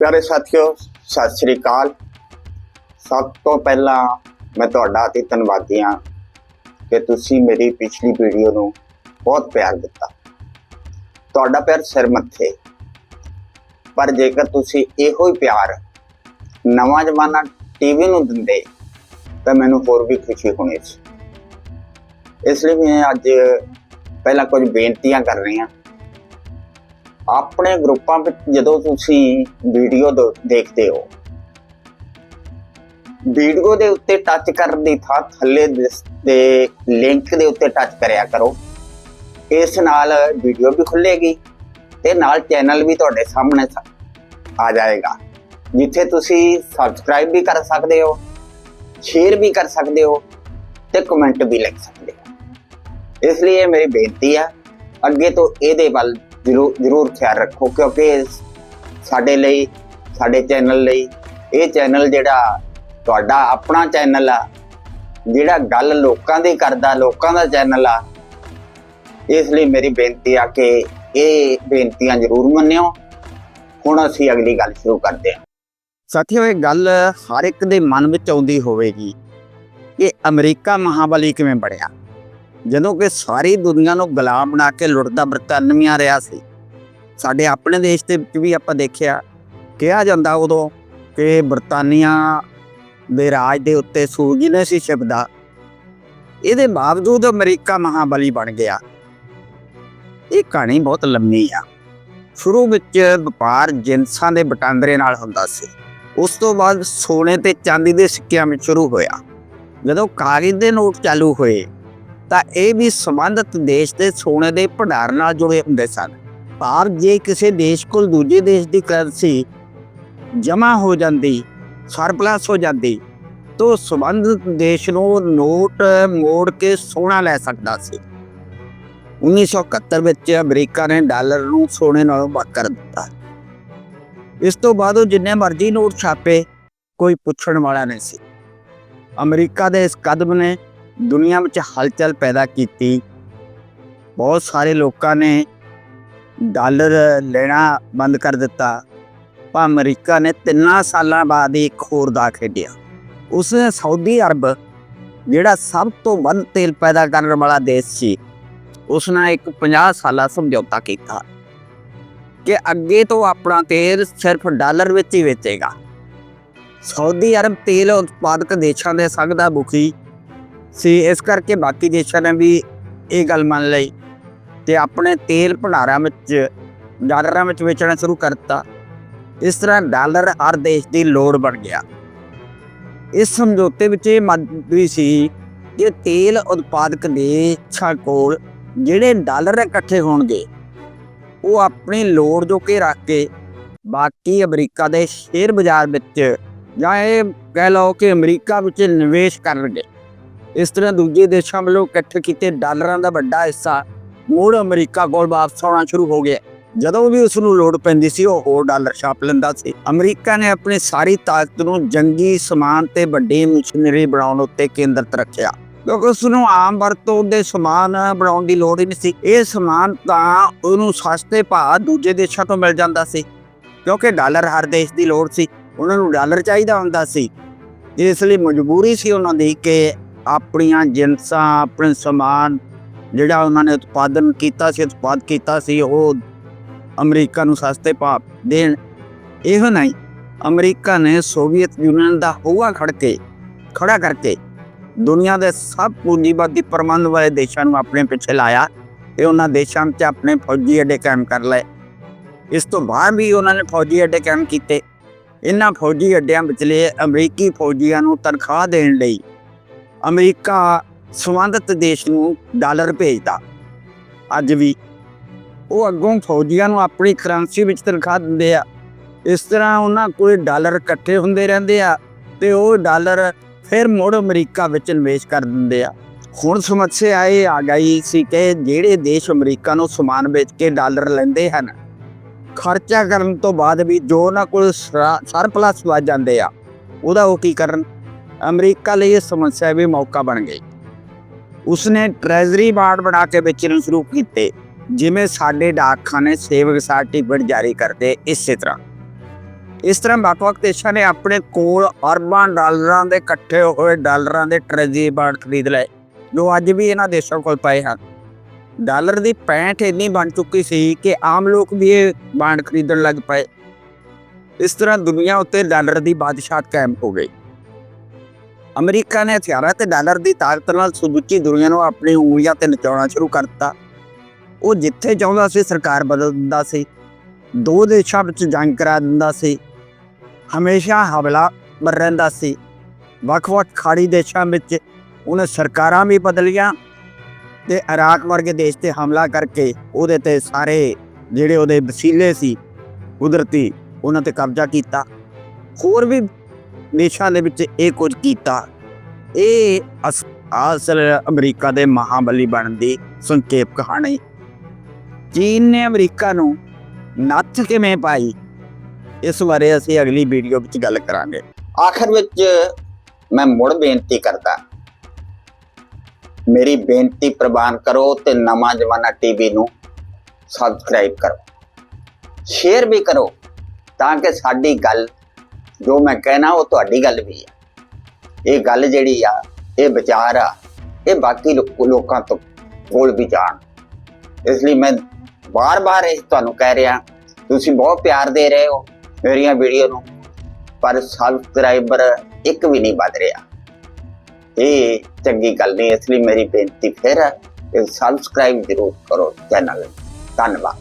ਪਿਆਰੇ ਸਾਥੀਓ, ਸਤਿ ਸ੍ਰੀ ਅਕਾਲ। ਸਭ ਤੋਂ ਪਹਿਲਾਂ ਮੈਂ ਤੁਹਾਡਾ ਅਤੀ ਧੰਨਵਾਦੀ ਹਾਂ ਕਿ ਤੁਸੀਂ ਮੇਰੀ ਪਿਛਲੀ ਵੀਡੀਓ ਨੂੰ ਬਹੁਤ ਪਿਆਰ ਦਿੱਤਾ। ਤੁਹਾਡਾ ਪਿਆਰ ਸਿਰ ਮੱਥੇ। ਪਰ ਜੇਕਰ ਤੁਸੀਂ ਇਹੋ ਹੀ ਪਿਆਰ ਨਵਾਂ ਜ਼ਮਾਨਾ ਟੀਵੀ ਨੂੰ ਦਿੰਦੇ, ਤਾਂ ਮੈਨੂੰ ਹੋਰ ਵੀ ਖੁਸ਼ੀ ਹੋਣੀ ਸੀ। ਇਸ ਲਈ ਮੈਂ ਅੱਜ ਪਹਿਲਾਂ ਕੁਝ ਬੇਨਤੀਆਂ ਕਰ ਰਹੀ ਹਾਂ। ਆਪਣੇ ਗਰੁੱਪਾਂ ਵਿੱਚ ਜਦੋਂ ਤੁਸੀਂ ਵੀਡੀਓ ਦ- ਦੇਖਦੇ ਹੋ ਵੀਡੀਓ ਦੇ ਉੱਤੇ ਟੱਚ ਕਰਨ ਦੀ ਥਾਂ ਥੱਲੇ ਦੇ ਲਿੰਕ ਦੇ ਉੱਤੇ ਟੱਚ ਕਰਿਆ ਕਰੋ। ਇਸ ਨਾਲ ਵੀਡੀਓ ਵੀ ਖੁੱਲੇਗੀ ਤੇ ਨਾਲ ਚੈਨਲ ਵੀ ਤੁਹਾਡੇ ਸਾਹਮਣੇ ਆ ਜਾਏਗਾ। ਜਿੱਥੇ ਤੁਸੀਂ ਸਬਸਕ੍ਰਾਈਬ ਵੀ ਕਰ ਸਕਦੇ ਹੋ ਸ਼ੇਅਰ ਵੀ ਕਰ ਸਕਦੇ ਹੋ ਤੇ ਕਮੈਂਟ ਵੀ ਲਿਖ ਸਕਦੇ ਹੋ। ਇਸ ਲਈ ਇਹ ਮੇਰੀ ਬੇਨਤੀ ਹੈ ਅੱਗੇ ਤੋਂ ਇਹਦੇ ਵੱਲ ਜ਼ਰੂਰ ਜ਼ਰੂਰ ਖਿਆਲ ਰੱਖੋ, ਕਿਉਂਕਿ ਸਾਡੇ ਲਈ, ਸਾਡੇ ਚੈਨਲ ਲਈ, ਇਹ ਚੈਨਲ ਜਿਹੜਾ ਤੁਹਾਡਾ ਆਪਣਾ ਚੈਨਲ ਆ, ਜਿਹੜਾ ਗੱਲ ਲੋਕਾਂ ਦੀ ਕਰਦਾ, ਲੋਕਾਂ ਦਾ ਚੈਨਲ ਆ, ਇਸ ਲਈ ਮੇਰੀ ਬੇਨਤੀ ਆ ਕਿ ਇਹ ਬੇਨਤੀਆਂ ਜ਼ਰੂਰ ਮੰਨਿਓ। ਹੁਣ ਅਸੀਂ ਅਗਲੀ ਗੱਲ ਸ਼ੁਰੂ ਕਰਦੇ ਹਾਂ। ਸਾਥੀਓ, ਇਹ ਗੱਲ ਹਰ ਇੱਕ ਦੇ ਮਨ ਵਿੱਚ ਆਉਂਦੀ ਹੋਵੇਗੀ ਕਿ ਅਮਰੀਕਾ ਮਹਾਬਲੀ ਕਿਵੇਂ ਬਣਿਆ। ਜਦੋਂ ਕਿ ਸਾਰੀ ਦੁਨੀਆ ਨੂੰ ਗੁਲਾਮ ਬਣਾ ਕੇ ਲੁੱਟਦਾ ਬਰਤਾਨੀਆ ਰਿਹਾ ਸੀ। ਸਾਡੇ ਆਪਣੇ ਦੇਸ਼ ਦੇ ਵਿੱਚ ਵੀ ਆਪਾਂ ਦੇਖਿਆ, ਕਿਹਾ ਜਾਂਦਾ ਉਦੋਂ ਕਿ ਬਰਤਾਨੀਆ ਦੇ ਰਾਜ ਦੇ ਉੱਤੇ ਸੂਰਜ ਨੇ ਸੀ ਛਿਪਦਾ। ਇਹਦੇ ਬਾਵਜੂਦ ਅਮਰੀਕਾ ਮਹਾਬਲੀ ਬਣ ਗਿਆ। ਇਹ ਕਹਾਣੀ ਬਹੁਤ ਲੰਮੀ ਆ। ਸ਼ੁਰੂ ਵਿੱਚ ਵਪਾਰ ਜਿੰਸਾਂ ਦੇ ਵਟਾਂਦਰੇ ਨਾਲ ਹੁੰਦਾ ਸੀ। ਉਸ ਤੋਂ ਬਾਅਦ ਸੋਨੇ ਤੇ ਚਾਂਦੀ ਦੇ ਸਿੱਕਿਆਂ ਵਿੱਚ ਸ਼ੁਰੂ ਹੋਇਆ। ਜਦੋਂ ਕਾਗਜ਼ ਦੇ ਨੋਟ ਚਾਲੂ ਹੋਏ ਤਾਂ ਇਹ ਵੀ ਸੰਬੰਧਿਤ ਦੇਸ਼ ਦੇ ਸੋਨੇ ਦੇ ਭੰਡਾਰ ਨਾਲ ਜੁੜੇ ਹੁੰਦੇ ਸਨ। ਪਰ ਜੇ ਕਿਸੇ ਦੇਸ਼ ਕੋਲ ਦੂਜੇ ਦੇਸ਼ ਦੀ ਕਰੰਸੀ ਜਮ੍ਹਾਂ ਹੋ ਜਾਂਦੀ, ਸਰਪਲਸ ਹੋ ਜਾਂਦੀ, ਤਾਂ ਸੰਬੰਧਿਤ ਦੇਸ਼ ਨੂੰ ਨੋਟ ਮੋੜ ਕੇ ਸੋਨਾ ਲੈ ਸਕਦਾ ਸੀ। 1971 ਵਿੱਚ ਅਮਰੀਕਾ ਨੇ ਡਾਲਰ ਨੂੰ ਸੋਨੇ ਨਾਲੋਂ ਵੱਖ ਕਰ ਦਿੱਤਾ। ਇਸ ਤੋਂ ਬਾਅਦ ਉਹ ਜਿੰਨੇ ਮਰਜ਼ੀ ਨੋਟ ਛਾਪੇ, ਕੋਈ ਪੁੱਛਣ ਵਾਲਾ ਨਹੀਂ ਸੀ। ਅਮਰੀਕਾ ਦੇ ਇਸ ਕਦਮ ਨੇ ਦੁਨੀਆ ਵਿੱਚ ਹਲਚਲ ਪੈਦਾ ਕੀਤੀ। ਬਹੁਤ ਸਾਰੇ ਲੋਕਾਂ ਨੇ ਡਾਲਰ ਲੈਣਾ ਬੰਦ ਕਰ ਦਿੱਤਾ। ਪਰ ਅਮਰੀਕਾ ਨੇ ਤਿੰਨਾਂ ਸਾਲਾਂ ਬਾਅਦ ਇੱਕ ਹੋਰ ਦਾ ਖੇਡਿਆ। ਉਸ ਸਾਊਦੀ ਅਰਬ, ਜਿਹੜਾ ਸਭ ਤੋਂ ਵੱਧ ਤੇਲ ਪੈਦਾ ਕਰਨ ਵਾਲਾ ਦੇਸ਼ ਸੀ, ਉਸ ਨਾਲ ਇੱਕ 50 ਸਾਲਾ ਸਮਝੌਤਾ ਕੀਤਾ ਕਿ ਅੱਗੇ ਤੋਂ ਆਪਣਾ ਤੇਲ ਸਿਰਫ ਡਾਲਰ ਵਿੱਚ ਹੀ ਵੇਚੇਗਾ। ਸਾਊਦੀ ਅਰਬ ਤੇਲ ਉਤਪਾਦਕ ਦੇਸ਼ਾਂ ਦੇ ਸੰਘ ਦਾ ਮੁਖੀ ਸੀ, ਇਸ ਕਰਕੇ ਬਾਕੀ ਦੇਸ਼ਾਂ ਨੇ ਵੀ ਇਹ ਗੱਲ ਮੰਨ ਲਈ ਤੇ ਆਪਣੇ ਤੇਲ ਭੰਡਾਰਾਂ ਵਿੱਚ, ਡਾਲਰਾਂ ਵਿੱਚ ਵੇਚਣਾ ਸ਼ੁਰੂ ਕਰ ਦਿੱਤਾ ਇਸ ਤਰ੍ਹਾਂ ਡਾਲਰ ਹਰ ਦੇਸ਼ ਦੀ ਲੋੜ ਬਣ ਗਿਆ। ਇਸ ਸਮਝੌਤੇ ਵਿੱਚ ਇਹ ਮੰਨ ਵੀ ਸੀ ਕਿ ਤੇਲ ਉਤਪਾਦਕ ਦੇਸ਼ਾਂ ਕੋਲ ਜਿਹੜੇ ਡਾਲਰ ਇਕੱਠੇ ਹੋਣਗੇ, ਉਹ ਆਪਣੀ ਲੋੜ ਜੋ ਕਿ ਰੱਖ ਕੇ ਬਾਕੀ ਅਮਰੀਕਾ ਦੇ ਸ਼ੇਅਰ ਬਾਜ਼ਾਰ ਵਿੱਚ ਜਾਂ ਇਹ ਕਹਿ ਲਓ ਕਿ ਅਮਰੀਕਾ ਵਿੱਚ ਨਿਵੇਸ਼ ਕਰਨਗੇ। ਇਸ ਤਰ੍ਹਾਂ ਦੂਜੇ ਦੇਸ਼ਾਂ ਵੱਲੋਂ ਇਕੱਠੇ ਕੀਤੇ ਡਾਲਰਾਂ ਦਾ ਵੱਡਾ ਹਿੱਸਾ ਮੁੜ ਅਮਰੀਕਾ ਕੋਲ ਵਾਪਸ ਆਉਣਾ ਸ਼ੁਰੂ ਹੋ ਗਿਆ। ਜਦੋਂ ਵੀ ਉਸ ਨੂੰ ਲੋੜ ਪੈਂਦੀ ਸੀ, ਉਹ ਹੋਰ ਡਾਲਰ ਛਾਪ ਲੈਂਦਾ ਸੀ। ਅਮਰੀਕਾ ਨੇ ਆਪਣੀ ਸਾਰੀ ਤਾਕਤ ਨੂੰ ਜੰਗੀ ਸਮਾਨ ਤੇ ਵੱਡੀ ਮਸ਼ੀਨਰੀ ਬਣਾਉਣ ਉੱਤੇ ਕੇਂਦਰਿਤ ਰੱਖਿਆ। ਕਿਉਂਕਿ ਉਸ ਨੂੰ ਆਮ ਵਰਤੋਂ ਦੇ ਸਮਾਨ ਬਣਾਉਣ ਦੀ ਲੋੜ ਹੀ ਨਹੀਂ ਸੀ। ਇਹ ਸਮਾਨ ਤਾਂ ਉਹਨੂੰ ਸਸਤੇ ਭਾਅ ਦੂਜੇ ਦੇਸ਼ਾਂ ਤੋਂ ਮਿਲ ਜਾਂਦਾ ਸੀ, ਕਿਉਂਕਿ ਡਾਲਰ ਹਰ ਦੇਸ਼ ਦੀ ਲੋੜ ਸੀ। ਉਹਨਾਂ ਨੂੰ ਡਾਲਰ ਚਾਹੀਦਾ ਹੁੰਦਾ ਸੀ। ਇਸ ਲਈ ਮਜਬੂਰੀ ਸੀ ਉਹਨਾਂ ਦੀ ਕਿ ਆਪਣੀਆਂ ਜਿੰਸਾਂ ਆਪਣੇ ਸਮਾਨ ਜਿਹੜਾ ਉਹਨਾਂ ਨੇ ਉਤਪਾਦਨ ਕੀਤਾ ਸੀ, ਉਤਪਾਦ ਕੀਤਾ ਸੀ, ਉਹ ਅਮਰੀਕਾ ਨੂੰ ਸਸਤੇ ਭਾਅ ਦੇਣ। ਇਹੋ ਨਹੀਂ, ਅਮਰੀਕਾ ਨੇ ਸੋਵੀਅਤ ਯੂਨੀਅਨ ਦਾ ਹੋਆ ਖੜ ਕੇ ਖੜਾ ਕਰਕੇ ਦੁਨੀਆ ਦੇ ਸਭ ਪੂੰਜੀਵਾਦੀ ਪ੍ਰਬੰਧ ਵਾਲੇ ਦੇਸ਼ਾਂ ਨੂੰ ਆਪਣੇ ਪਿੱਛੇ ਲਾਇਆ ਤੇ ਉਹਨਾਂ ਦੇਸ਼ਾਂ 'ਚ ਆਪਣੇ ਫੌਜੀ ਅੱਡੇ ਕਾਇਮ ਕਰ ਲਏ। ਇਸ ਤੋਂ ਬਾਅਦ ਵੀ ਉਹਨਾਂ ਨੇ ਫੌਜੀ ਅੱਡੇ ਕਾਇਮ ਕੀਤੇ। ਇਹਨਾਂ ਫੌਜੀ ਅੱਡਿਆਂ ਵਿਚਲੇ ਅਮਰੀਕੀ ਫੌਜੀਆਂ ਨੂੰ ਤਨਖਾਹ ਦੇਣ ਲਈ ਅਮਰੀਕਾ ਸੰਬੰਧਿਤ ਦੇਸ਼ ਨੂੰ ਡਾਲਰ ਭੇਜਦਾ। ਅੱਜ ਵੀ ਉਹ ਅੱਗੋਂ ਫੌਜੀਆਂ ਨੂੰ ਆਪਣੀ ਕਰੰਸੀ ਵਿੱਚ ਤਨਖਾਹ ਦਿੰਦੇ ਆ। ਇਸ ਤਰ੍ਹਾਂ ਉਹਨਾਂ ਕੋਲ ਡਾਲਰ ਇਕੱਠੇ ਹੁੰਦੇ ਰਹਿੰਦੇ ਆ ਤੇ ਉਹ ਡਾਲਰ ਫਿਰ ਮੁੜ ਅਮਰੀਕਾ ਵਿੱਚ ਨਿਵੇਸ਼ ਕਰ ਦਿੰਦੇ ਆ। ਹੁਣ ਸਮੱਸਿਆ ਇਹ ਆ ਗਈ ਸੀ ਕਿ ਜਿਹੜੇ ਦੇਸ਼ ਅਮਰੀਕਾ ਨੂੰ ਸਮਾਨ ਵੇਚ ਕੇ ਡਾਲਰ ਲੈਂਦੇ ਹਨ, ਖਰਚਾ ਕਰਨ ਤੋਂ ਬਾਅਦ ਵੀ ਜੋ ਉਹਨਾਂ ਕੋਲ ਸਰਪਲਸ ਵੱਜ ਜਾਂਦੇ ਆ, ਉਹਦਾ ਉਹ ਕੀ ਕਰਨ? ਅਮਰੀਕਾ ਲਈ ਇਹ ਸਮੱਸਿਆ ਵੀ ਮੌਕਾ ਬਣ ਗਈ। ਉਸਨੇ ਟ੍ਰੈਜ਼ਰੀ ਬਾਂਡ ਬਣਾ ਕੇ ਵੇਚਣੇ ਸ਼ੁਰੂ ਕੀਤੇ, ਜਿਵੇਂ ਸਾਡੇ ਡਾਕਖਾਨੇ ਸੇਵਕ ਸਰਟੀਫਿਕੇਟ ਜਾਰੀ ਕਰਦੇ ਇਸੇ ਤਰ੍ਹਾਂ। ਇਸ ਤਰ੍ਹਾਂ ਵੱਖ-ਵੱਖ ਦੇਸ਼ਾਂ ਨੇ ਆਪਣੇ ਕੋਲ ਅਰਬਾਂ ਡਾਲਰਾਂ ਦੇ ਇਕੱਠੇ ਹੋਏ ਡਾਲਰਾਂ ਦੇ ਟ੍ਰੈਜਰੀ ਬਾਂਡ ਖਰੀਦ ਲਏ, ਜੋ ਅੱਜ ਵੀ ਇਹਨਾਂ ਦੇਸ਼ਾਂ ਕੋਲ ਪਏ ਹਨ। ਡਾਲਰ ਦੀ ਪੈਂਠ ਇੰਨੀ ਬਣ ਚੁੱਕੀ ਸੀ ਕਿ ਆਮ ਲੋਕ ਵੀ ਇਹ ਬਾਂਡ ਖਰੀਦਣ ਲੱਗ ਪਏ। ਇਸ ਤਰ੍ਹਾਂ ਦੁਨੀਆ ਉੱਤੇ ਡਾਲਰ ਦੀ ਬਾਦਸ਼ਾਹਤ ਕਾਇਮ ਹੋ ਗਈ। ਅਮਰੀਕਾ ਨੇ ਹਥਿਆਰਾਂ ਤੇ ਡਾਲਰ ਦੀ ਤਾਕਤ ਨਾਲ ਸਮੁੱਚੀ ਦੁਨੀਆ ਨੂੰ ਆਪਣੀ ਉਂਗਲੀਆਂ ਤੇ ਨਚਾਉਣਾ ਸ਼ੁਰੂ ਕਰ ਦਿੱਤਾ ਉਹ ਜਿੱਥੇ ਚਾਹੁੰਦਾ ਸੀ ਸਰਕਾਰ ਬਦਲ ਦਿੰਦਾ ਸੀ, ਦੋ ਦੇਸ਼ਾਂ ਵਿੱਚ ਜੰਗ ਕਰਾ ਦਿੰਦਾ ਸੀ। ਹਮੇਸ਼ਾ ਹਮਲਾ ਮਰ ਰਹਿੰਦਾ ਸੀ। ਵੱਖ-ਵੱਖ ਖਾੜੀ ਦੇਸ਼ਾਂ ਵਿੱਚ ਉਹਨੇ ਸਰਕਾਰਾਂ ਵੀ ਬਦਲੀਆਂ ਤੇ ਇਰਾਕ ਵਰਗੇ ਦੇਸ਼ ਤੇ ਹਮਲਾ ਕਰਕੇ ਉਹਦੇ ਤੇ ਸਾਰੇ ਜਿਹੜੇ ਉਹਦੇ ਵਸੀਲੇ ਸੀ, ਕੁਦਰਤੀ, ਉਹਨਾਂ ਤੇ ਕਬਜ਼ਾ ਕੀਤਾ। ਹੋਰ ਵੀ ਦੇਸ਼ਾਂ ਦੇ ਵਿੱਚ ਇਹ ਕੁਝ ਕੀਤਾ। ਇਹ ਅਸ- ਅਸਲ ਅਮਰੀਕਾ ਦੇ ਮਹਾਬਲੀ ਬਣਨ ਦੀ ਸੰਖੇਪ ਕਹਾਣੀ। ਚੀਨ ਨੇ ਅਮਰੀਕਾ ਨੂੰ ਨੱਥ ਕਿਵੇਂ ਪਾਈ? ਇਸ ਬਾਰੇ ਅਸੀਂ ਅਗਲੀ ਵੀਡੀਓ ਵਿੱਚ ਗੱਲ ਕਰਾਂਗੇ। ਆਖਰ ਵਿੱਚ ਮੈਂ ਮੁੜ ਬੇਨਤੀ ਕਰਦਾ, ਮੇਰੀ ਬੇਨਤੀ ਪ੍ਰਵਾਨ ਕਰੋ ਤੇ ਨਵਾਂ ਜਮਾਨਾ ਟੀਵੀ ਨੂੰ ਸਬਸਕ੍ਰਾਈਬ ਕਰੋ। ਸ਼ੇਅਰ ਵੀ ਕਰੋ ਤਾਂ ਕਿ ਸਾਡੀ ਗੱਲ ਜੋ ਮੈਂ ਕਹਿਣਾ ਉਹ ਤੁਹਾਡੀ ਗੱਲ ਵੀ ਹੈ ਇਹ ਗੱਲ ਜਿਹੜੀ ਆ, ਇਹ ਵਿਚਾਰ ਆ, ਇਹ ਬਾਕੀ ਲੋਕ- ਲੋਕਾਂ ਤੋਂ ਕੋਲ ਵੀ ਜਾਣ। ਇਸ ਲਈ ਮੈਂ ਬਾਰ-ਬਾਰ ਇਹ ਤੁਹਾਨੂੰ ਕਹਿ ਰਿਹਾ, ਤੁਸੀਂ ਬਹੁਤ ਪਿਆਰ ਦੇ ਰਹੇ ਹੋ ਮੇਰੀਆਂ ਵੀਡੀਓ ਨੂੰ, ਪਰ ਸਬਸਕ੍ਰਾਈਬਰ ਇੱਕ ਵੀ ਨਹੀਂ ਵੱਧ ਰਿਹਾ। ਇਹ ਚੰਗੀ ਗੱਲ ਨਹੀਂ, ਇਸ ਲਈ ਮੇਰੀ ਬੇਨਤੀ ਫਿਰ ਹੈ ਸਬਸਕ੍ਰਾਈਬ ਜ਼ਰੂਰ ਕਰੋ ਚੈਨਲ। ਧੰਨਵਾਦ।